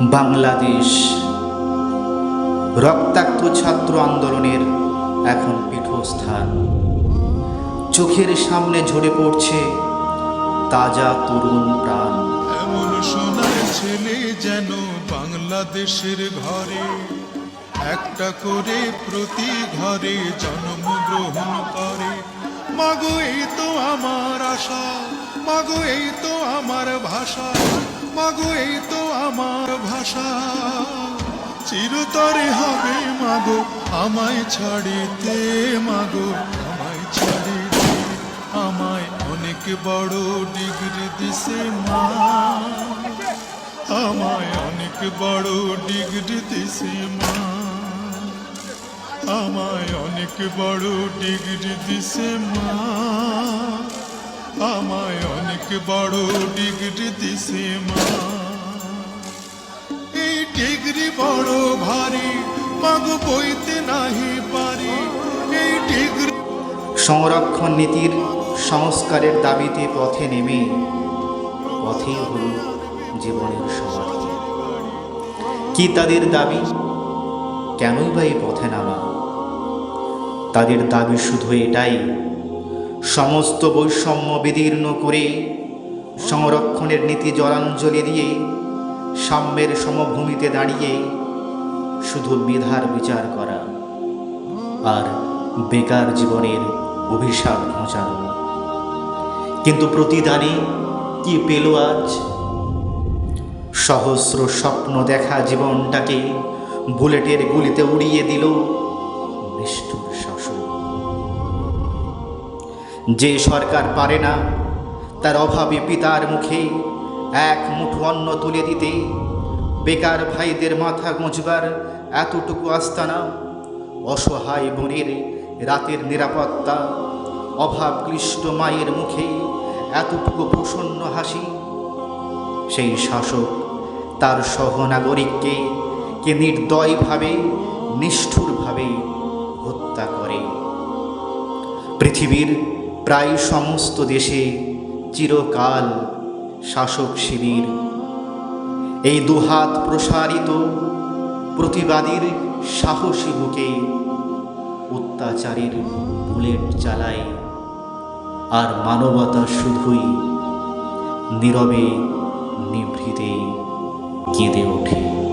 বাংলাদেশ। রক্তাক্ত ছাত্র আন্দোলনের এখন পীঠস্থান। চোখের সামনে ঝরে পড়ছে তাজা তরুণ প্রাণ। এমন সোনার ছেলে যেন বাংলাদেশের ঘরে একটা করে প্রতি ঘরে জন্মগ্রহণ করে। মাগো এই তো আমার আশা মাগো এই তো আমার ভাষা মাগো এই তো আমার ভাষা। চিরতরে হবে মাগো, আমায় ছাড়িতে মাগো, আমায় ছাড়িতে, আমায় অনেক বড় ডিগ্রি দিছে মা। আমায় অনেক বড় ডিগ্রি দিছে মা। আমায় অনেক বড় ডিগ্রি দিছে মা। আমায় অনেক বড় ডিগ্রি দিছে মা। এই ডিগ্রি বড় ভারী মাগ বইতে নাহি পারি। এই ডিগ্রি সংরক্ষণ নীতির সংস্কারের দাবিতে পথে নেমে, পথেই হল জীবনের সমাধি কি তাদের দাবি? কেনই বা এই পথে নামা? তাদের দাবি শুধু এটাই, সমস্ত বৈষম্য বিদীর্ণ করে সংরক্ষণের নীতি জলাঞ্জলি দিয়ে সাম্যের সমভূমিতে দাঁড়িয়ে শুধু মেধার বিচার করা আর বেকার জীবনের অভিশাপ ঘোচানো। কিন্তু প্রতিদানে কি পেল আজ? সহস্র স্বপ্ন দেখা জীবনটাকে বুলেটের গুলিতে উড়িয়ে দিল নিষ্ঠুর শাসন। যে সরকার পারে না, তার অভাবে পিতার মুখে এক মুঠো অন্ন তুলে দিতে বেকার ভাইদের মাথা গুঁজবার এতটুকু আস্তানা, অসহায় বোনের রাতের নিরাপত্তা অভাব ক্লিষ্ট মায়ের মুখে এতটুকু প্রসন্ন হাসি, সেই শাসক তার সহনাগরিককে কে নির্দয়ভাবে, নিষ্ঠুরভাবে হত্যা করে। পৃথিবীর প্রায় সমস্ত দেশে চিরকাল শাসক শিবির। এই দুহাত প্রসারিত প্রতিবাদীর সাহসী বুকে অত্যাচারীর বুলেট চালায়। আর মানবতা শুধুই নীরবে নিভৃতে কেঁদে ওঠে।